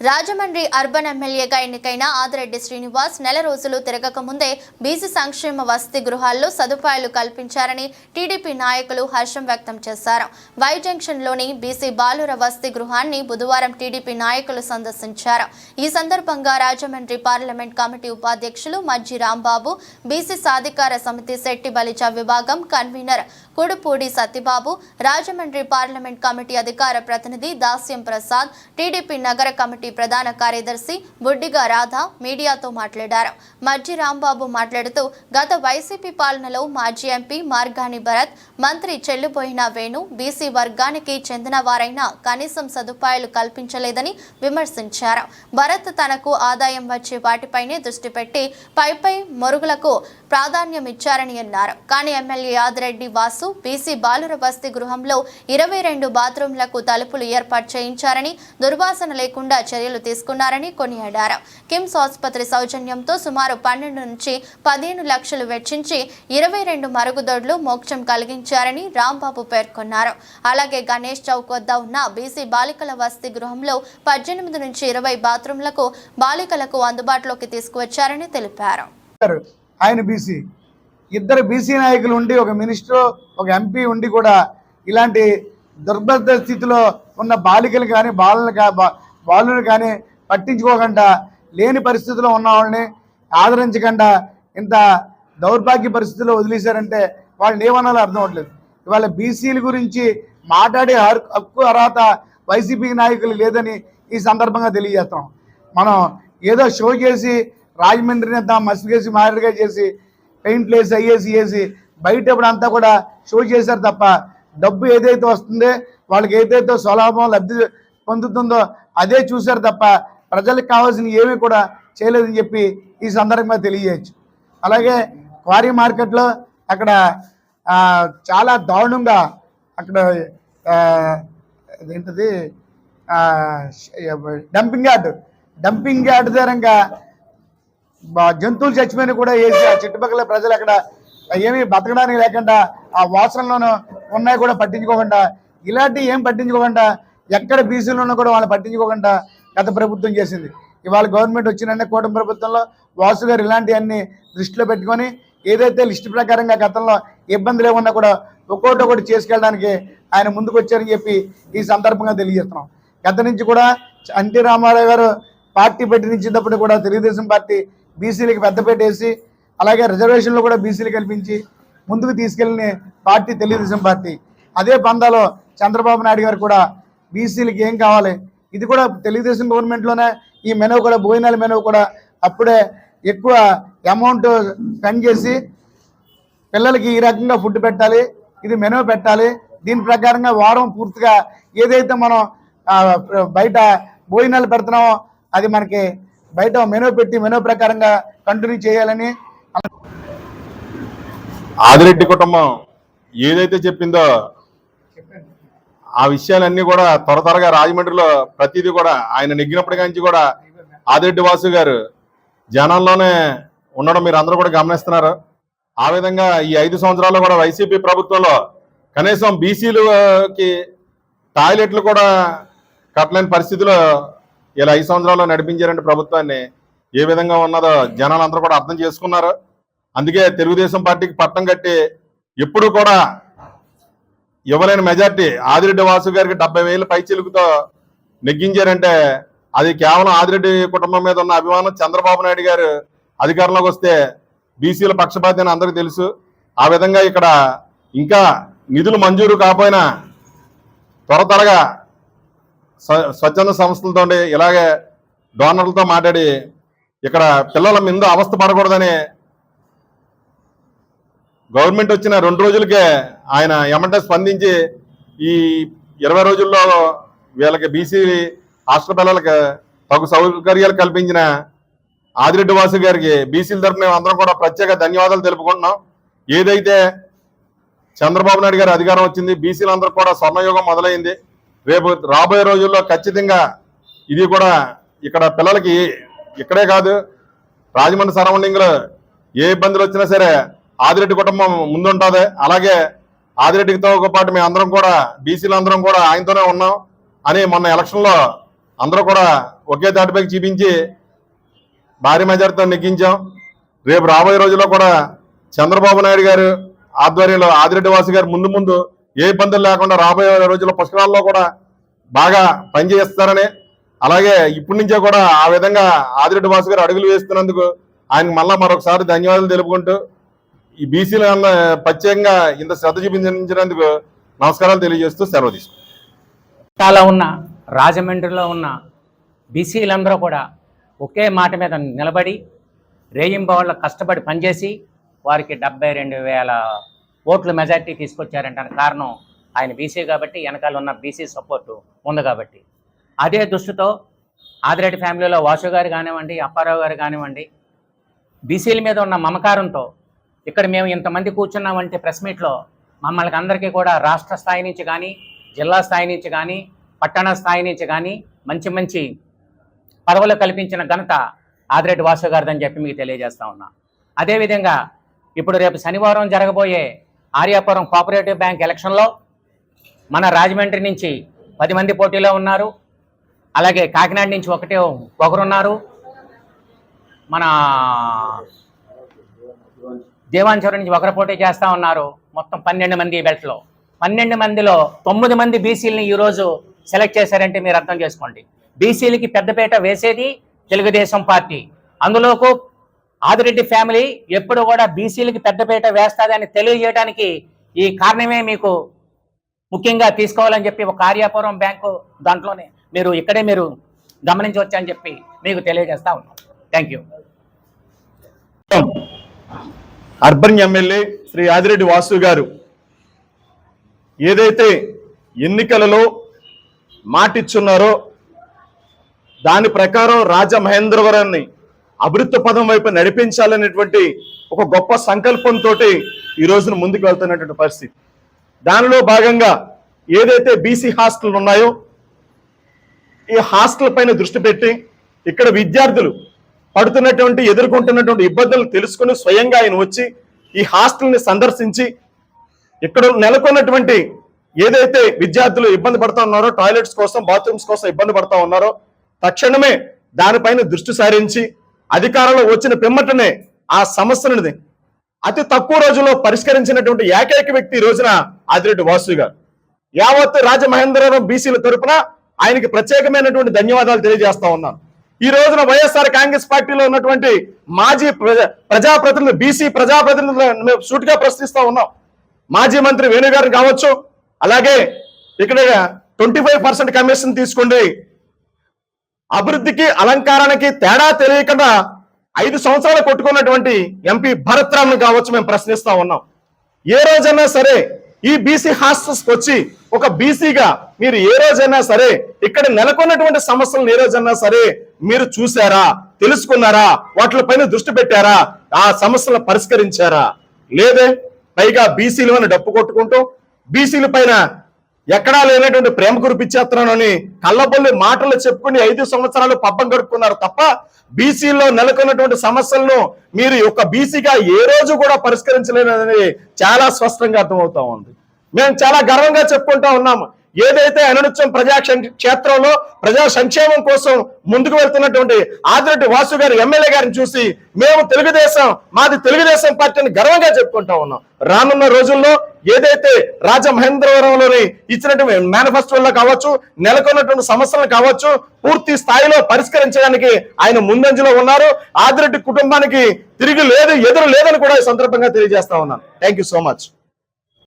Rajahmundry urban ఎమ్మెల్యేగా ఎన్నికైన ఆదిరెడ్డి శ్రీనివాస్ నెల రోజులు తిరగక ముందే బీసీ సంక్షేమ వసతి గృహాల్లో సదుపాయాలు కల్పించారని టీడీపీ నాయకులు హర్షం వ్యక్తం చేశారు. వై జంక్షన్లోని బీసీ బాలుర వసతి గృహాన్ని బుధవారం టీడీపీ నాయకులు సందర్శించారు. ఈ సందర్భంగా రాజమండ్రి పార్లమెంట్ కమిటీ ఉపాధ్యక్షులు మజ్జి రాంబాబు బీసీ సాధికార సమితి శెట్టి బలిజ విభాగం convener Kudupudi Satyababu Rajahmundry parliament committee అధికార ప్రతినిధి దాస్యం ప్రసాద్ టీడీపీ నగర కమిటీ ప్రధాన కార్యదర్శి బుడ్డిగా రాధ మీడియాతో మాట్లాడారు. మజ్జి రాంబాబు మాట్లాడుతూ గత వైసీపీ పాలనలో మాజీ ఎంపీ మార్గాని భరత్ మంత్రి చెల్లుబోయిన వేణు బీసీ వర్గానికి చెందిన వారైనా కనీసం సదుపాయాలు కల్పించలేదని విమర్శించారు. భరత్ తనకు ఆదాయం వచ్చే వాటిపైనే దృష్టి పెట్టి పైపై మరుగులకు ప్రాధాన్యం ఇచ్చారని అన్నారు. కానీ ఎమ్మెల్యే యాదిరెడ్డి వాసు బీసీ బాలుర బస్తీ గృహంలో ఇరవై రెండు బాత్రూంలకు తలుపులు ఏర్పాటు చేయించారని దుర్వాసన లేకుండా చర్యలు తీసుకున్నారని కొనియాడారు. కిమ్స్ ఆసుపత్రి సౌజన్యంతో సుమారు పన్నెండు నుంచి పదిహేను లక్షలు వెచ్చించి ఇరవై రెండు మరుగుదొడ్లు మోక్షం కలిగించారని రాంబాబు పేర్కొన్నారు. అలాగే గణేష్ చౌక్ వద్ద ఉన్న బీసీ బాలికల వసతి గృహంలో పద్దెనిమిది నుంచి ఇరవై బాత్రూంలకు బాలికలకు అందుబాటులోకి తీసుకువచ్చారని తెలిపారు. ఆయన బీసీ. ఇద్దరు బీసీ నాయకులు ఉండి ఒక మినిస్టర్ ఒక ఎంపీ ఉండి కూడా ఇలాంటి దుర్భద స్థితిలో ఉన్న బాలికలు కానీ బాలను కా బాలుని కానీ పట్టించుకోకుండా లేని పరిస్థితిలో ఉన్న వాళ్ళని ఆదరించకుండా ఇంత దౌర్భాగ్య పరిస్థితిలో వదిలేశారంటే వాళ్ళని ఏమనాలో అర్థం అవ్వట్లేదు. ఇవాళ బీసీల గురించి మాట్లాడే హక్కు హక్కు అర్హత వైసీపీ నాయకులు లేదని ఈ సందర్భంగా తెలియజేస్తాం. మనం ఏదో షో చేసి రాజమండ్రిని అంతా మసిగేసి మారడిగా చేసి పెయింట్లు వేసి అయ్యేసి వేసి బయట ఇప్పుడు అంతా కూడా షో చేశారు తప్ప డబ్బు ఏదైతే వస్తుందో వాళ్ళకి ఏదైతే స్వలాభం లబ్ధి పొందుతుందో అదే చూశారు తప్ప ప్రజలకు కావాల్సిన ఏమీ కూడా చేయలేదని చెప్పి ఈ సందర్భంగా తెలియజేయచ్చు. అలాగే క్వారీ మార్కెట్లో అక్కడ చాలా దారుణంగా అక్కడ ఏంటది డంపింగ్ యార్డ్ డంపింగ్ యార్డ్ దగ్గరంగా జంతువులు చచ్చిపోయిన కూడా వేసి ఆ చుట్టుపక్కల ప్రజలు అక్కడ ఏమీ బతకడానికి లేకుండా ఆ వాసనలోనూ ఉన్నాయి కూడా పట్టించుకోకుండా. ఇలాంటి ఏం పట్టించుకోకుండా ఎక్కడ బీసీలు ఉన్నా కూడా వాళ్ళు పట్టించుకోకుండా గత ప్రభుత్వం చేసింది. ఇవాళ గవర్నమెంట్ వచ్చిన కూటమి ప్రభుత్వంలో వాసు గారు ఇలాంటివన్నీ దృష్టిలో పెట్టుకొని ఏదైతే లిస్టు ప్రకారంగా గతంలో ఇబ్బందులు ఏమన్నా కూడా ఒక్కోటి ఒకటి చేసుకెళ్ళడానికి ఆయన ముందుకు వచ్చారని చెప్పి ఈ సందర్భంగా తెలియజేస్తున్నాం. గత నుంచి కూడా ఎన్టీ రామారావు గారు పార్టీ పెట్టినిచ్చినప్పుడు కూడా తెలుగుదేశం పార్టీ బీసీలకు పెద్దపేట వేసి అలాగే రిజర్వేషన్లు కూడా బీసీలు కల్పించి ముందుకు తీసుకెళ్ళిన పార్టీ తెలుగుదేశం పార్టీ. అదే పందాలో చంద్రబాబు నాయుడు గారు కూడా బీసీలకి ఏం కావాలి? ఇది కూడా తెలుగుదేశం గవర్నమెంట్లోనే ఈ మెనూ కూడా భోజనాల మెనూ కూడా అప్పుడే ఎక్కువ అమౌంట్ స్పెండ్ చేసి పిల్లలకి ఈ రకంగా ఫుడ్ పెట్టాలి ఇది మెనూ పెట్టాలి. దీని ప్రకారంగా వారం పూర్తిగా ఏదైతే మనం బయట భోజనాలు పెడుతున్నామో అది మనకి బయట మెనో పెట్టి మెనో ప్రకారంగా కంటిన్యూ చేయాలని ఆదిరెడ్డి కుటుంబం ఏదైతే చెప్పిందో ఆ విషయాలన్నీ కూడా త్వర త్వరగా రాజమండ్రిలో ప్రతిదీ కూడా ఆయన నెగ్గినప్పటి నుంచి కూడా ఆదిరెడ్డి వాసు గారు జనంలోనే ఉండడం మీరు అందరూ కూడా గమనిస్తున్నారు. ఆ విధంగా ఈ ఐదు సంవత్సరాల్లో కూడా వైసీపీ ప్రభుత్వంలో కనీసం బీసీలకి టాయిలెట్లు కూడా కట్టలేని పరిస్థితిలో ఇలా ఐదు సంవత్సరాల్లో నడిపించారంటే ప్రభుత్వాన్ని ఏ విధంగా ఉన్నదో జనాలందరూ కూడా అర్థం చేసుకున్నారు. అందుకే తెలుగుదేశం పార్టీకి పట్టం కట్టి ఎప్పుడు కూడా ఇవ్వలేని మెజార్టీ ఆదిరెడ్డి వాసు గారికి డెబ్బై వేల పైచిలుకుతో నెగ్గించారంటే అది కేవలం ఆదిరెడ్డి కుటుంబం మీద ఉన్న అభిమానం చంద్రబాబు నాయుడు గారు అధికారంలోకి వస్తే బీసీల పక్షపాతి అని అందరికీ తెలుసు. ఆ విధంగా ఇక్కడ ఇంకా నిధులు మంజూరు కాకపోయినా త్వర త్వరగా స్వచ్ఛంద సంస్థలతో ఇలాగే డోనర్లతో మాట్లాడి ఇక్కడ పిల్లల మీద అవస్థ పడకూడదని గవర్నమెంట్ వచ్చిన రెండు రోజులకే ఆయన ఎమ్మటే స్పందించి ఈ ఇరవై రోజుల్లో వీళ్ళకి బీసీ హాస్టల్ పిల్లలకి తగు సౌకర్యాలు కల్పించిన ఆదిరెడ్డి వాసు గారికి బీసీల తరఫున అందరం కూడా ప్రత్యేక ధన్యవాదాలు తెలుపుకుంటున్నాం. ఏదైతే చంద్రబాబు నాయుడు గారి అధికారం వచ్చింది బీసీలందరూ కూడా స్వర్ణయుగం మొదలైంది. రేపు రాబోయే రోజుల్లో ఖచ్చితంగా ఇది కూడా ఇక్కడ పిల్లలకి ఇక్కడే కాదు రాజమండ్రి సరౌండింగ్లో ఏ ఇబ్బందులు వచ్చినా సరే ఆదిరెడ్డి కుటుంబం ముందుంటుంది. అలాగే ఆదిరెడ్డితో పాటు మేము అందరం కూడా బీసీలు అందరం కూడా ఆయనతోనే ఉన్నాం అని మొన్న ఎలక్షన్లో అందరూ కూడా ఒకే దాటిపైకి చూపించి భారీ మెజార్టీతో నెగ్గించాం. రేపు రాబోయే రోజుల్లో కూడా చంద్రబాబు నాయుడు గారు ఆధ్వర్యంలో ఆదిరెడ్డి వాసు గారు ముందు ముందు ఏ ఇబ్బందులు లేకుండా రాబోయే రోజుల్లో పుష్కరాల్లో కూడా బాగా పనిచేస్తారని అలాగే ఇప్పటి నుంచే కూడా ఆ విధంగా ఆదిరెడ్డి వాసు గారు అడుగులు వేస్తున్నందుకు ఆయనకు మళ్ళా మరొకసారి ధన్యవాదాలు తెలుపుకుంటూ ఈ బీసీల ప్రత్యేకంగా ఇంత శ్రద్ధ చూపించినందుకు నమస్కారాలు తెలియజేస్తూ సెలవు తీసుకుంటాను చాలా ఉన్న రాజమండ్రిలో ఉన్న బీసీలందరూ కూడా ఒకే మాట మీద నిలబడి రేయింబవళ్ళ కష్టపడి పనిచేసి వారికి డెబ్బై రెండు వేల ఓట్లు మెజార్టీ తీసుకొచ్చారంటే కారణం ఆయన బీసీ కాబట్టి వెనకాల ఉన్న బీసీ సపోర్టు ఉంది కాబట్టి. అదే దృష్టితో ఆదిరెడ్డి ఫ్యామిలీలో వాసు గారు కానివ్వండి అప్పారావు గారు కానివ్వండి బీసీల మీద ఉన్న మమకారంతో ఇక్కడ మేము ఇంతమంది కూర్చున్నామంటే ప్రెస్ మీట్లో మమ్మల్ని అందరికీ కూడా రాష్ట్ర స్థాయి నుంచి కానీ జిల్లా స్థాయి నుంచి కానీ పట్టణ స్థాయి నుంచి కానీ మంచి మంచి పదవులు కల్పించిన ఘనత ఆదిరెడ్డి వాసు గారిదని చెప్పి మీకు తెలియజేస్తా ఉన్నా. అదేవిధంగా ఇప్పుడు రేపు శనివారం జరగబోయే ఆర్యాపురం కోఆపరేటివ్ బ్యాంక్ ఎలక్షన్లో మన రాజమండ్రి నుంచి పది మంది పోటీలో ఉన్నారు. అలాగే కాకినాడ నుంచి ఒకటే ఒకరున్నారు. మన దేవాంచవరం నుంచి ఒకరు పోటీ చేస్తా ఉన్నారు. మొత్తం పన్నెండు మంది బెల్ట్లో. పన్నెండు మందిలో తొమ్మిది మంది బీసీలని ఈరోజు సెలెక్ట్ చేశారంటే మీరు అర్థం చేసుకోండి. బీసీలకి పెద్దపీట వేసేది తెలుగుదేశం పార్టీ. అందులోకు ఆదిరెడ్డి ఫ్యామిలీ ఎప్పుడు కూడా బీసీలకి పెద్దపీట వేస్తాదని తెలియజేయడానికి ఈ కారణమే మీకు ముఖ్యంగా తీసుకోవాలని చెప్పి ఒక కార్యాపురం బ్యాంకు దాంట్లోనే మీరు ఇక్కడే మీరు గమనించవచ్చని చెప్పి మీకు తెలియజేస్తా ఉన్నాం. Thank you urban MLA Shri Adireddy Vasu garu ఏదైతే ఎన్నికలలో మాటిచ్చున్నారో దాని ప్రకారం రాజమహేంద్రవరాన్ని అభివృద్ధి పదం వైపు నడిపించాలనేటువంటి ఒక గొప్ప సంకల్పంతో ఈ రోజున ముందుకు వెళ్తున్నటువంటి పరిస్థితి. దానిలో భాగంగా ఏదైతే బీసీ హాస్టల్ ఉన్నాయో ఈ హాస్టల్ పైన దృష్టి పెట్టి ఇక్కడ విద్యార్థులు పడుతున్నటువంటి ఎదుర్కొంటున్నటువంటి ఇబ్బందులు తెలుసుకుని స్వయంగా ఆయన వచ్చి ఈ హాస్టల్ని సందర్శించి ఇక్కడ నెలకొన్నటువంటి ఏదైతే విద్యార్థులు ఇబ్బంది పడతా ఉన్నారో టాయిలెట్స్ కోసం బాత్రూమ్స్ కోసం ఇబ్బంది పడతా ఉన్నారో తక్షణమే దానిపైన దృష్టి సారించి అధికారంలో వచ్చిన పిమ్మటనే ఆ సమస్యలని అతి తక్కువ రోజుల్లో పరిష్కరించినటువంటి ఏకైక వ్యక్తి ఈ రోజున ఆదిరెడ్డి వాసు గారు. యావత్ రాజమహేంద్రవరం బీసీల తరపున ఆయనకి ప్రత్యేకమైనటువంటి ధన్యవాదాలు తెలియజేస్తా ఉన్నాను. ఈ రోజున వైఎస్ఆర్ కాంగ్రెస్ పార్టీలో ఉన్నటువంటి మాజీ ప్రజా ప్రజాప్రతినిధులు బీసీ ప్రజాప్రతినిధులను మేము సూటిగా ప్రశ్నిస్తా ఉన్నాం. మాజీ మంత్రి వేణుగారు కావచ్చు అలాగే ఇక్కడ ట్వంటీ ఫైవ్ పర్సెంట్ కమిషన్ తీసుకోండి అభివృద్ధికి అలంకారానికి తేడా తెలియకుండా ఐదు సంవత్సరాలు కొట్టుకున్నటువంటి ఎంపీ భరత్ రామ్ను కావచ్చు మేము ప్రశ్నిస్తా ఉన్నాం. ఏ రోజైనా సరే ఈ బీసీ హాస్టల్స్ వచ్చి ఒక బీసీగా మీరు ఏ రోజైనా సరే ఇక్కడ నెలకొన్నటువంటి సమస్యలను ఏ రోజైనా సరే మీరు చూసారా తెలుసుకున్నారా వాటిపైన దృష్టి పెట్టారా ఆ సమస్యలను పరిష్కరించారా? లేదే పైగా బీసీలు డప్పు కొట్టుకుంటూ బీసీల పైన ఎక్కడా లేనటువంటి ప్రేమ కురిపించేస్తున్నానని కళ్ళబొల్లి మాటలు చెప్పుకుని ఐదు సంవత్సరాలు పబ్బం గడుపుకున్నారు తప్ప బీసీలో నెలకొన్నటువంటి సమస్యలను మీరు ఒక బీసీగా ఏ రోజు కూడా పరిష్కరించలేనని చాలా స్పష్టంగా అర్థమవుతా ఉంది. మేము చాలా గర్వంగా చెప్పుకుంటా ఉన్నాము. ఏదైతే అనునిత్యం ప్రజా క్షేత్రంలో ప్రజా సంక్షేమం కోసం ముందుకు వెళ్తున్నటువంటి ఆదిరెడ్డి వాసు గారు ఎమ్మెల్యే గారిని చూసి మేము తెలుగుదేశం మాది తెలుగుదేశం పార్టీని గర్వంగా చెప్పుకుంటా ఉన్నాం. రానున్న రోజుల్లో ఏదైతే రాజమహేంద్రవరంలోని ఇచ్చినటువంటి మేనిఫెస్టోలో కావచ్చు నెలకొన్నటువంటి సమస్యలను కావచ్చు పూర్తి స్థాయిలో పరిష్కరించడానికి ఆయన ముందంజలో ఉన్నారు. ఆదిరెడ్డి కుటుంబానికి తిరిగి లేదు ఎదురు లేదని కూడా ఈ సందర్భంగా తెలియజేస్తా ఉన్నాను థ్యాంక్ సో మచ్